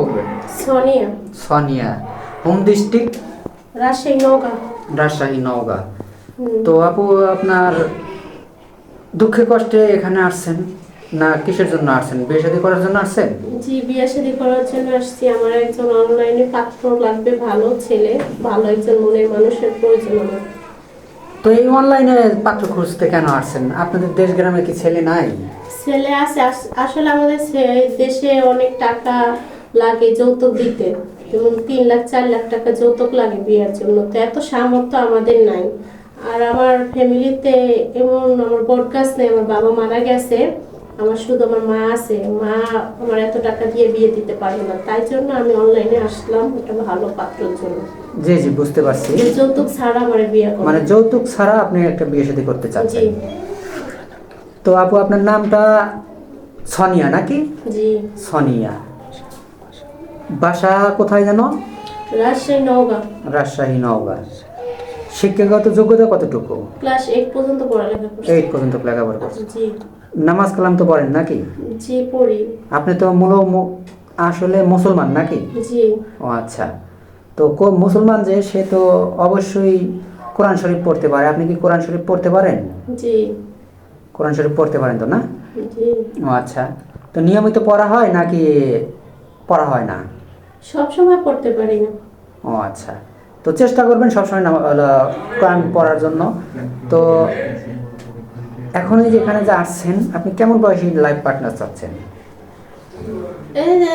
বলবেন? Sonia. Sania. Home district? Rajshahi নৌকা রাজশাহী নওগাঁ। তো আপু আপনার দুঃখে কষ্টে এখানে আসছেন না কিসের জন্য আসছেন? বিয়ে শাদী করার জন্য আসছেন? জি বিয়ে শাদী করার জন্য আসছি। আমার একজন অনলাইনে পাত্র লাগবে ভালো ছেলে ভালো একজন মনের মানুষের প্রয়োজন আমার তো এই অনলাইনে পাত্র খুঁজতে কেন আসছেন? আপনাদের দেশ গ্রামে কি ছেলে নাই? ছেলে আছে। আসলে আমাদের দেশে অনেক টাকা লাগে যৌতুক দিতে যেমন তিন লাখ চার লাখ টাকা যৌতুক লাগে বিয়ের জন্য। তো এত সামর্থ্য আমাদের নাই। আর আমার ফ্যামিলিতে এমন আমার বরকাস নেই আমার বাবা মারা গেছে আমার শুধু আমার মা আছে। মা আমার এত টাকা দিয়ে বিয়ে দিতে পারবে না। তাই জন্য আমি অনলাইনে আসলাম একটা ভালো পাত্রের জন্য। জি জি বুঝতে পারছি। যৌতুক ছাড়া আমার বিয়ে মানে যৌতুক ছাড়া আপনি একটা বিয়ে শাদী করতে জি। চাচ্ছেন তো আপু আপনার নামটা সনিয়া নাকি? জি। সনিয়া। বাসা কোথায় যেন? রাজশাহী নওগাঁ। রাজশাহী নওগাঁ। শিক্ষাগত যোগ্যতা কতটুকু? ক্লাস পর্যন্ত পড়ালেখা করছি। পর্যন্ত লেখাপড়া করছেন জি। নামাজ কালাম তো পড়েন নাকি? জি পড়ি। আপনি তো মূল আসলে মুসলমান নাকি? জি। ও আচ্ছা। তো মুসলমান যে সে তো অবশ্যই কোরআন শরীফ পড়তে পারে। আপনি কি কোরআন শরীফ পড়তে পারেন? জি। কোরআন শরীফ পড়তে পারেন তো না? জি। ও আচ্ছা। তো নিয়মিত পড়া হয় নাকি পড়া হয় না? সব সময় পড়তে পারি না। ও আচ্ছা। তো চেষ্টা করবেন সবসময় কোরআন পড়ার জন্য। তো এখন এই যে যে আসছেন আপনি কেমন বয়সী লাইফ পার্টনার চাচ্ছেন? এই যে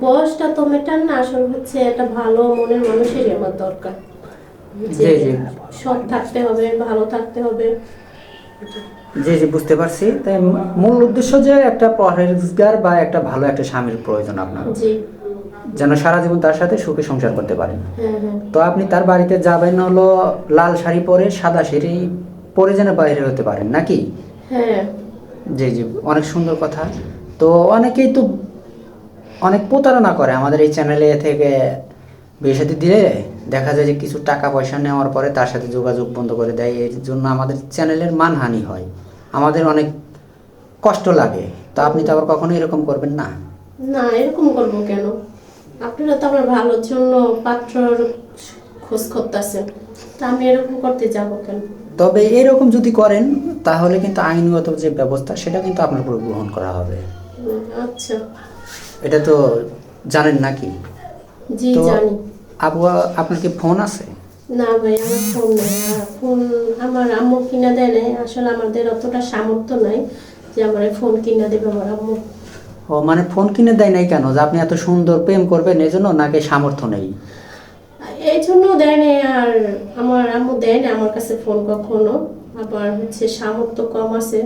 বয়সটা তো মেটার না আসল হচ্ছে একটা ভালো মনের মানুষেরই আমার দরকার। জি, জি। সৎ থাকতে হবে ভালো থাকতে হবে। জি জি বুঝতে পারছি। তাই মূল উদ্দেশ্য যে একটা পরহেজগার বা একটা ভালো একটা স্বামীর প্রয়োজন আপনার। জি। যেন সারা জীবন তার সাথে সুখে সংসার করতে পারেন তো আপনি তার বাড়িতে যাবেন হলো লাল শাড়ি পরে সাদা শাড়ি পরে যেন বাইরে হতে পারেন নাকি? হ্যাঁ। জি জি অনেক সুন্দর কথা। তো অনেকেই তো অনেক প্রতারণা করে আমাদের এই চ্যানেলে থেকে বিয়ে সাথে দিলে দেখা যায় যে কিছু টাকা পয়সা নেওয়ার পরে তার সাথে যোগাযোগ বন্ধ করে দেয় এর জন্য আমাদের চ্যানেলের মানহানি হয়। আমাদের অনেক কষ্ট লাগে। তো আপনি তো আবার কখনো এরকম করবেন না? না এরকম করব কেন? আপনারা তো আমার ভালোর জন্য পাত্রর খোঁজ করতেছেন। তা আমি এরকম করতে যাব কেন? তবে এরকম যদি করেন তাহলে কিন্তু আইনগত যে ব্যবস্থা সেটা কিন্তু আপনার উপর গ্রহণ করা হবে। আচ্ছা। এটা তো জানেন নাকি? জি জানি। আপু আপনার কি ফোন আছে? না ভাই আমার ফোন নাই। ফোন আমার আম্মু কিনা দেয় নাই। আসলে আমাদের অতটা সামর্থ্য নাই যে আমার ফোন কিনা দেবে আমার আম্মু। ও মানে ফোন কিনে দেয় নাই কেন? যে আপনি এত সুন্দর প্রেম করবেন, এজন্য নাকি সামর্থ্য নেই? এই জন্য দেয় নাই আর আমার আম্মু দেয় না আমার কাছে ফোন কখনো। আবার হচ্ছে সামর্থ্য কম আছে।